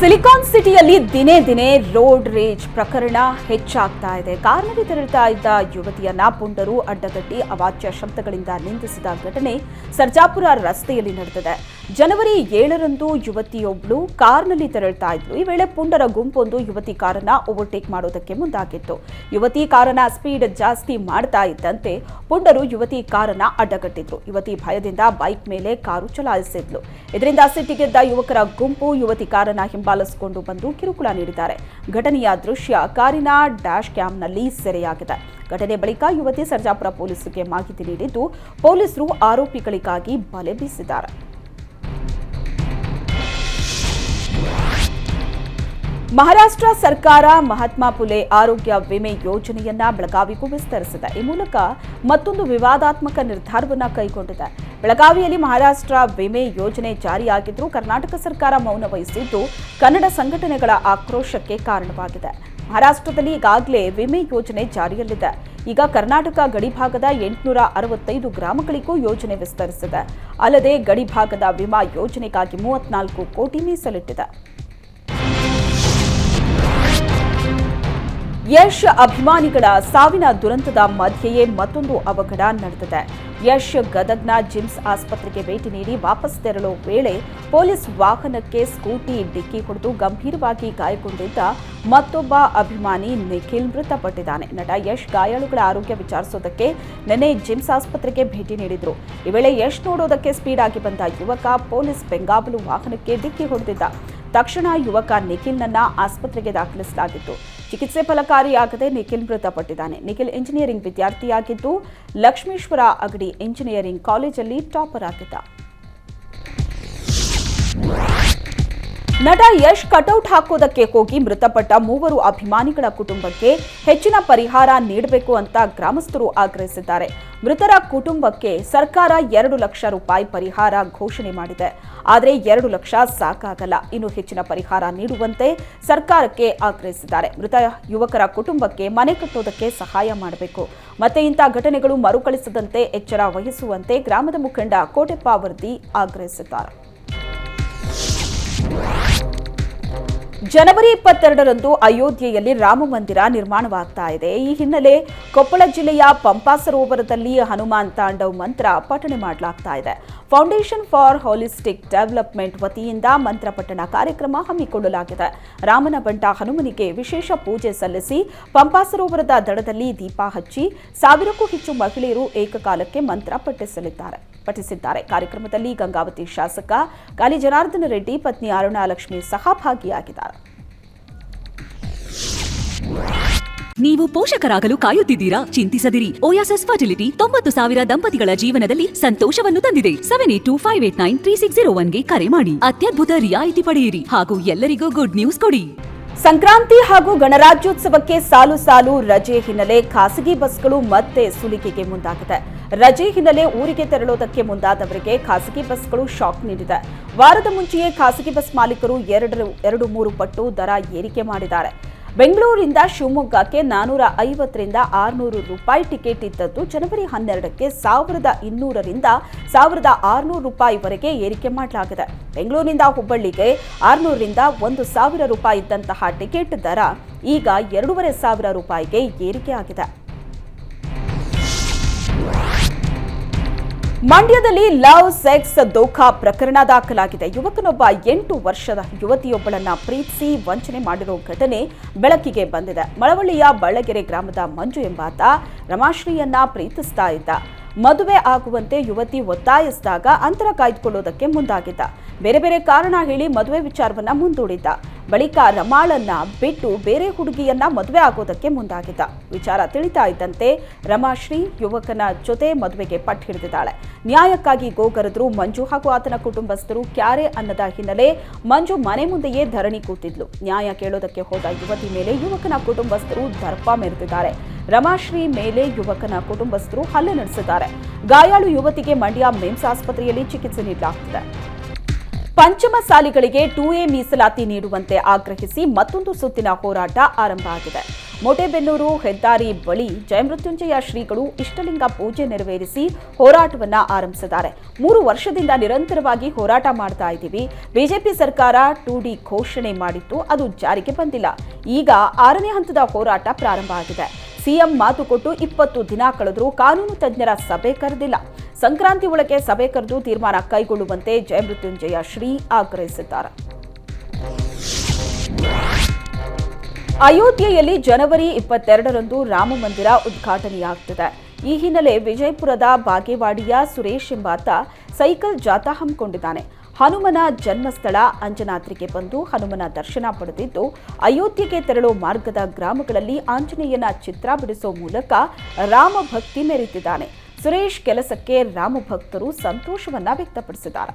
Silicon ಸಿಟಿಯಲ್ಲಿ ದಿನೇ ದಿನೇ ರೋಡ್ ರೇಜ್ ಪ್ರಕರಣ ಹೆಚ್ಚಾಗ್ತಾ ಇದೆ. ಕಾರ್ನಲ್ಲಿ ತೆರಳುತ್ತಾ ಇದ್ದ ಯುವತಿಯನ್ನ ಪುಂಡರು ಅಡ್ಡಗಟ್ಟಿ ಅವಾಚ್ಯ ಶಬ್ದಗಳಿಂದ ನಿಂದಿಸಿದ ಘಟನೆ ಸರ್ಜಾಪುರ ರಸ್ತೆಯಲ್ಲಿ ನಡೆದಿದೆ. ಜನವರಿ ಏಳರಂದು ಯುವತಿಯೊಬ್ಳು ಕಾರ್ನಲ್ಲಿ ತೆರಳುತ್ತಾ ಇದ್ಲು. ಈ ವೇಳೆ ಪುಂಡರ ಗುಂಪೊಂದು ಯುವತಿ ಕಾರನ್ನ ಓವರ್ಟೇಕ್ ಮಾಡೋದಕ್ಕೆ ಮುಂದಾಗಿತ್ತು. ಯುವತಿ ಕಾರನ್ನ ಸ್ಪೀಡ್ ಜಾಸ್ತಿ ಮಾಡ್ತಾ ಇದ್ದಂತೆ ಪುಂಡರು ಯುವತಿ ಕಾರನ್ನ ಅಡ್ಡಗಟ್ಟಿದ್ರು. ಯುವತಿ ಭಯದಿಂದ ಬೈಕ್ ಮೇಲೆ ಕಾರು ಚಲಾಯಿಸಿದ್ಲು. ಇದರಿಂದ ಸಿಟ್ಟಿಗೆದ್ದ ಯುವಕರ ಗುಂಪು ಯುವತಿ ಕಾರನ್ನ ಹಿಂಬಾಲಿಸಿಕೊಂಡು ಬಂದು ಕಿರುಕುಳ ನೀಡಿದ್ದಾರೆ. ಘಟನೆಯ ದೃಶ್ಯ ಕಾರಿನ ಡ್ಯಾಶ್ ಕ್ಯಾಮ್ನಲ್ಲಿ ಸೆರೆಯಾಗಿದೆ. ಘಟನೆ ಬಳಿಕ ಯುವತಿ ಸರ್ಜಾಪುರ ಪೊಲೀಸರಿಗೆ ಮಾಹಿತಿ ನೀಡಿದ್ದು, ಪೊಲೀಸರು ಆರೋಪಿಗಳಿಗಾಗಿ ಬಲೆ ಬೀಸಿದ್ದಾರೆ. ಮಹಾರಾಷ್ಟ್ರ ಸರ್ಕಾರ ಮಹಾತ್ಮ ಫುಲೆ ಆರೋಗ್ಯ ವಿಮೆ ಯೋಜನೆಯನ್ನ ಬೆಳಗಾವಿಗೂ ವಿಸ್ತರಿಸಿದೆ. ಈ ಮೂಲಕ ಮತ್ತೊಂದು ವಿವಾದಾತ್ಮಕ ನಿರ್ಧಾರವನ್ನು ಕೈಗೊಂಡಿದೆ. ಬೆಳಗಾವಿಯಲ್ಲಿ ಮಹಾರಾಷ್ಟ್ರ ವಿಮೆ ಯೋಜನೆ ಜಾರಿಯಾಗಿದ್ದರೂ ಕರ್ನಾಟಕ ಸರ್ಕಾರ ಮೌನ ವಹಿಸಿದ್ದು ಕನ್ನಡ ಸಂಘಟನೆಗಳ ಆಕ್ರೋಶಕ್ಕೆ ಕಾರಣವಾಗಿದೆ. ಮಹಾರಾಷ್ಟ್ರದಲ್ಲಿ ಈಗಾಗಲೇ ವಿಮೆ ಯೋಜನೆ ಜಾರಿಯಲ್ಲಿದೆ. ಈಗ ಕರ್ನಾಟಕ ಗಡಿಭಾಗದ ಎಂಟುನೂರ ಅರವತ್ತೈದು ಗ್ರಾಮಗಳಿಗೂ ಯೋಜನೆ ವಿಸ್ತರಿಸಿದೆ. ಅಲ್ಲದೆ ಗಡಿಭಾಗದ ವಿಮಾ ಯೋಜನೆಗಾಗಿ ಮೂವತ್ನಾಲ್ಕು ಕೋಟಿ ಮೀಸಲಿಟ್ಟಿದೆ. ಯಶ್ ಅಭಿಮಾನಿಗಳ ಸಾವಿನ ದುರಂತದ ಮಧ್ಯೆಯೇ ಮತ್ತೊಂದು ಅವಘಡ ನಡೆದಿದೆ. ಯಶ್ ಗದಗ್ನ ಜಿಮ್ಸ್ ಆಸ್ಪತ್ರೆಗೆ ಭೇಟಿ ನೀಡಿ ವಾಪಸ್ ತೆರಳುವ ವೇಳೆ ಪೊಲೀಸ್ ವಾಹನಕ್ಕೆ ಸ್ಕೂಟಿ ಡಿಕ್ಕಿ ಹೊಡೆದು ಗಂಭೀರವಾಗಿ ಗಾಯಗೊಂಡಿದ್ದ ಮತ್ತೊಬ್ಬ ಅಭಿಮಾನಿ ನಿಖಿಲ್ ಮೃತಪಟ್ಟಿದ್ದಾನೆ. ನಟ ಯಶ್ ಗಾಯಾಳುಗಳ ಆರೋಗ್ಯ ವಿಚಾರಿಸೋದಕ್ಕೆ ನಿನ್ನೆ ಜಿಮ್ಸ್ ಆಸ್ಪತ್ರೆಗೆ ಭೇಟಿ ನೀಡಿದ್ರು. ಈ ವೇಳೆ ಯಶ್ ನೋಡೋದಕ್ಕೆ ಸ್ಪೀಡ್ ಆಗಿ ಬಂದ ಯುವಕ ಪೊಲೀಸ್ ಬೆಂಗಾಬಲು ವಾಹನಕ್ಕೆ ಡಿಕ್ಕಿ ಹೊಡೆದಿದ್ದ. ತಕ್ಷಣ ಯುವಕ ನಿಖಿಲ್ನನ್ನ ಆಸ್ಪತ್ರೆಗೆ ದಾಖಲಿಸಲಾಗಿತ್ತು. ಚಿಕಿತ್ಸೆ ಫಲಕಾರಿಯಾಗದೆ ನಿಖಿಲ್ ಮೃತಪಟ್ಟಿದ್ದಾನೆ. ನಿಖಿಲ್ ಇಂಜಿನಿಯರಿಂಗ್ ವಿದ್ಯಾರ್ಥಿಯಾಗಿದ್ದು ಲಕ್ಷ್ಮೇಶ್ವರ ಅಗಡಿ ಇಂಜಿನಿಯರಿಂಗ್ ಕಾಲೇಜಲ್ಲಿ ಟಾಪರ್ ಆಗಿದ್ದ. ನಟ ಯಶ್ ಕಟೌಟ್ ಹಾಕೋದಕ್ಕೆ ಹೋಗಿ ಮೃತಪಟ್ಟ ಮೂವರು ಅಭಿಮಾನಿಗಳ ಕುಟುಂಬಕ್ಕೆ ಹೆಚ್ಚಿನ ಪರಿಹಾರ ನೀಡಬೇಕು ಅಂತ ಗ್ರಾಮಸ್ಥರು ಆಗ್ರಹಿಸಿದ್ದಾರೆ. ಮೃತರ ಕುಟುಂಬಕ್ಕೆ ಸರ್ಕಾರ ಎರಡು ಲಕ್ಷ ರೂಪಾಯಿ ಪರಿಹಾರ ಘೋಷಣೆ ಮಾಡಿದೆ. ಆದರೆ ಎರಡು ಲಕ್ಷ ಸಾಕಾಗಲ್ಲ. ಇನ್ನು ಹೆಚ್ಚಿನ ಪರಿಹಾರ ನೀಡುವಂತೆ ಸರ್ಕಾರಕ್ಕೆ ಆಗ್ರಹಿಸಿದ್ದಾರೆ. ಮೃತ ಯುವಕರ ಕುಟುಂಬಕ್ಕೆ ಮನೆ ಕಟ್ಟೋದಕ್ಕೆ ಸಹಾಯ ಮಾಡಬೇಕು. ಮತ್ತೆ ಇಂಥ ಘಟನೆಗಳು ಮರುಕಳಿಸದಂತೆ ಎಚ್ಚರ ವಹಿಸುವಂತೆ ಗ್ರಾಮದ ಮುಖಂಡ ಕೋಟೆಪ್ಪ ವರ್ದಿ ಆಗ್ರಹಿಸಿದ್ದಾರೆ. ಜನವರಿ ಇಪ್ಪತ್ತೆರಡರಂದು ಅಯೋಧ್ಯೆಯಲ್ಲಿ ರಾಮ ಮಂದಿರ ನಿರ್ಮಾಣವಾಗ್ತಾ ಇದೆ. ಈ ಹಿನ್ನೆಲೆ ಕೊಪ್ಪಳ ಜಿಲ್ಲೆಯ ಪಂಪಾ ಸರೋವರದಲ್ಲಿ ಹನುಮಾನ್ ತಾಂಡವ್ ಮಂತ್ರ ಪಠಣೆ ಮಾಡಲಾಗ್ತಾ ಇದೆ. ಫೌಂಡೇಶನ್ ಫಾರ್ ಹೋಲಿಸ್ಟಿಕ್ ಡೆವಲಪ್ಮೆಂಟ್ ವತಿಯಿಂದ ಮಂತ್ರ ಪಠಣ ಕಾರ್ಯಕ್ರಮ ಹಮ್ಮಿಕೊಳ್ಳಲಾಗಿದೆ. ರಾಮನ ಬಂಟ ಹನುಮನಿಗೆ ವಿಶೇಷ ಪೂಜೆ ಸಲ್ಲಿಸಿ ಪಂಪಾ ಸರೋವರದ ದಡದಲ್ಲಿ ದೀಪ ಹಚ್ಚಿ ಸಾವಿರಕ್ಕೂ ಹೆಚ್ಚು ಮಹಿಳೆಯರು ಏಕಕಾಲಕ್ಕೆ ಮಂತ್ರ ಪಠಿಸಲಿದ್ದಾರೆ. ಪಠಿಸಿದ್ದಾರೆ ಕಾರ್ಯಕ್ರಮದಲ್ಲಿ ಗಂಗಾವತಿ ಶಾಸಕ ಗಾಲಿ ಜನಾರ್ದನ ರೆಡ್ಡಿ, ಪತ್ನಿ ಅರುಣಾ ಲಕ್ಷ್ಮಿ ಸಹ ಭಾಗಿಯಾಗಿದ್ದಾರೆ. ನೀವು ಪೋಷಕರಾಗಲು ಕಾಯುತ್ತಿದ್ದೀರಾ? ಚಿಂತಿಸದಿರಿ. ಓಯಾಸಸ್ ಫರ್ಟಿಲಿಟಿ ತೊಂಬತ್ತು ಸಾವಿರ ದಂಪತಿಗಳ ಜೀವನದಲ್ಲಿ ಸಂತೋಷವನ್ನು ತಂದಿದೆ. Seven eight two five eight nine three six zero ಒನ್ಗೆ ಕರೆ ಮಾಡಿ. ಅತ್ಯದ್ಭುತ ರಿಯಾಯಿತಿ ಪಡೆಯಿರಿ. ಹಾಗೂ ಎಲ್ಲರಿಗೂ ಗುಡ್ ನ್ಯೂಸ್ ಕೊಡಿ. ಸಂಕ್ರಾಂತಿ ಹಾಗೂ ಗಣರಾಜ್ಯೋತ್ಸವಕ್ಕೆ ಸಾಲು ಸಾಲು ರಜೆ ಹಿನ್ನೆಲೆ ಖಾಸಗಿ ಬಸ್ಗಳು ಮತ್ತೆ ಸುಲಿಗೆಗೆ ಮುಂದಾಗಿದೆ. ರಜೆ ಹಿನ್ನೆಲೆ ಊರಿಗೆ ತೆರಳೋದಕ್ಕೆ ಮುಂದಾದವರಿಗೆ ಖಾಸಗಿ ಬಸ್ಗಳು ಶಾಕ್ ನೀಡಿದೆ. ವಾರದ ಮುಂಚೆಯೇ ಖಾಸಗಿ ಬಸ್ ಮಾಲೀಕರು ಎರಡು ಎರಡು, ಮೂರು ಪಟ್ಟು ದರ ಏರಿಕೆ ಮಾಡಿದ್ದಾರೆ. ಬೆಂಗಳೂರಿಂದ ಶಿವಮೊಗ್ಗಕ್ಕೆ ನಾನೂರ ಐವತ್ತರಿಂದ ಆರುನೂರು ರೂಪಾಯಿ ಟಿಕೆಟ್ ಇದ್ದದ್ದು ಜನವರಿ ಹನ್ನೆರಡಕ್ಕೆ ಸಾವಿರದ ಇನ್ನೂರರಿಂದ ಸಾವಿರದ ಆರುನೂರು ರೂಪಾಯಿವರೆಗೆ ಏರಿಕೆ ಮಾಡಲಾಗಿದೆ. ಬೆಂಗಳೂರಿನಿಂದ ಹುಬ್ಬಳ್ಳಿಗೆ ಆರುನೂರರಿಂದ ಒಂದು ಸಾವಿರ ರೂಪಾಯಿ ಇದ್ದಂತಹ ಟಿಕೆಟ್ ದರ ಈಗ ಎರಡೂವರೆ ಸಾವಿರ ರೂಪಾಯಿಗೆ ಏರಿಕೆ ಮಂಡ್ಯದಲ್ಲಿ ಲವ್, ಸೆಕ್ಸ್ ದೋಖಾ ಪ್ರಕರಣ ದಾಖಲಾಗಿದೆ. ಯುವಕನೊಬ್ಬ ಎಂಟು ವರ್ಷದ ಯುವತಿಯೊಬ್ಬಳನ್ನ ಪ್ರೀತಿಸಿ ವಂಚನೆ ಮಾಡಿರೋ ಘಟನೆ ಬೆಳಕಿಗೆ ಬಂದಿದೆ. ಮಳವಳ್ಳಿಯ ಬಳ್ಳಗೆರೆ ಗ್ರಾಮದ ಮಂಜು ಎಂಬಾತ ರಮಾಶ್ರೀಯನ್ನ ಪ್ರೀತಿಸ್ತಾ ಇದ್ದ. ಮದುವೆ ಆಗುವಂತೆ ಯುವತಿ ಒತ್ತಾಯಿಸಿದಾಗ ಅಂತರ ಕಾಯ್ದುಕೊಳ್ಳೋದಕ್ಕೆ ಮುಂದಾಗಿದ್ದ. ಬೇರೆ ಬೇರೆ ಕಾರಣ ಹೇಳಿ ಮದುವೆ ವಿಚಾರವನ್ನ ಮುಂದೂಡಿದ್ದ. ಬಳಿಕ ರಮಾಳನ್ನ ಬಿಟ್ಟು ಬೇರೆ ಹುಡುಗಿಯನ್ನ ಮದುವೆ ಆಗೋದಕ್ಕೆ ಮುಂದಾಗಿದ್ದ. ವಿಚಾರ ತಿಳಿತಾ ಇದ್ದಂತೆ ರಮಾಶ್ರೀ ಯುವಕನ ಜೊತೆ ಮದುವೆಗೆ ಪಟ್ಟು ಹಿಡಿದಿದ್ದಾಳೆ. ನ್ಯಾಯಕ್ಕಾಗಿ ಗೋಗರದ್ರು ಮಂಜು ಹಾಗೂ ಆತನ ಕುಟುಂಬಸ್ಥರು ಕ್ಯಾರೆ ಅನ್ನದ ಹಿನ್ನೆಲೆ ಮಂಜು ಮನೆ ಮುಂದೆಯೇ ಧರಣಿ ಕೂತಿದ್ಲು. ನ್ಯಾಯ ಕೇಳೋದಕ್ಕೆ ಹೋದ ಯುವತಿ ಮೇಲೆ ಯುವಕನ ಕುಟುಂಬಸ್ಥರು ದರ್ಪ ಮೆರೆದಿದ್ದಾರೆ. ರಮಾಶ್ರೀ ಮೇಲೆ ಯುವಕನ ಕುಟುಂಬಸ್ಥರು ಹಲ್ಲೆ ನಡೆಸಿದ್ದಾರೆ. ಗಾಯಾಳು ಯುವತಿಗೆ ಮಂಡ್ಯ ಮಿಮ್ಸ್ ಆಸ್ಪತ್ರೆಯಲ್ಲಿ ಚಿಕಿತ್ಸೆ ನೀಡಲಾಗುತ್ತಿದೆ ಪಂಚಮಸಾಲಿಗಳಿಗೆ ಟೂ ಎ ಮೀಸಲಾತಿ ನೀಡುವಂತೆ ಆಗ್ರಹಿಸಿ ಮತ್ತೊಂದು ಸುತ್ತಿನ ಹೋರಾಟ ಆರಂಭ ಆಗಿದೆ. ಮೋಟೆಬೆನ್ನೂರು ಹೆದ್ದಾರಿ ಬಳಿ ಜಯಮೃತ್ಯುಂಜಯ ಶ್ರೀಗಳು ಇಷ್ಟಲಿಂಗ ಪೂಜೆ ನೆರವೇರಿಸಿ ಹೋರಾಟವನ್ನ ಆರಂಭಿಸಿದ್ದಾರೆ. ಮೂರು ವರ್ಷದಿಂದ ನಿರಂತರವಾಗಿ ಹೋರಾಟ ಮಾಡ್ತಾ ಇದ್ದೀವಿ. ಬಿಜೆಪಿ ಸರ್ಕಾರ ಟು ಡಿ ಘೋಷಣೆ ಮಾಡಿತ್ತು, ಅದು ಜಾರಿಗೆ ಬಂದಿಲ್ಲ. ಈಗ ಆರನೇ ಹಂತದ ಹೋರಾಟ ಪ್ರಾರಂಭ ಆಗಿದೆ. ಸಿಎಂ ಮಾತು ಕೊಟ್ಟು ಇಪ್ಪತ್ತು ದಿನ ಕಳೆದರೂ ಕಾನೂನು ತಜ್ಞರ ಸಭೆ ಕರೆದಿಲ್ಲ. ಸಂಕ್ರಾಂತಿ ಒಳಗೆ ಸಭೆ ಕರೆದು ತೀರ್ಮಾನ ಕೈಗೊಳ್ಳುವಂತೆ ಜಯಮೃತ್ಯುಂಜಯ ಶ್ರೀ ಆಗ್ರಹಿಸಿದ್ದಾರೆ. ಅಯೋಧ್ಯೆಯಲ್ಲಿ ಜನವರಿ ಇಪ್ಪತ್ತೆರಡರಂದು ರಾಮ ಮಂದಿರ ಉದ್ಘಾಟನೆಯಾಗ್ತಿದೆ. ಈ ಹಿನ್ನೆಲೆ ವಿಜಯಪುರದ ಬಾಗೇವಾಡಿಯ ಸುರೇಶ್ ಎಂಬಾತ ಸೈಕಲ್ ಜಾಥಾ ಹಮ್ಮಿಕೊಂಡಿದ್ದಾನೆ. ಹನುಮನ ಜನ್ಮಸ್ಥಳ ಅಂಜನಾದ್ರಿಗೆ ಬಂದು ಹನುಮನ ದರ್ಶನ ಪಡೆದಿದ್ದು, ಅಯೋಧ್ಯೆಗೆ ತೆರಳೋ ಮಾರ್ಗದ ಗ್ರಾಮಗಳಲ್ಲಿ ಆಂಜನೇಯನ ಚಿತ್ರ ಬಿಡಿಸೋ ಮೂಲಕ ರಾಮ ಭಕ್ತಿ ಮೆರೆತಿದ್ದಾನೆ ಸುರೇಶ್ ಕೆಲಸಕ್ಕೆ ರಾಮ ಭಕ್ತರು ಸಂತೋಷವನ್ನ ವ್ಯಕ್ತಪಡಿಸಿದ್ದಾರೆ.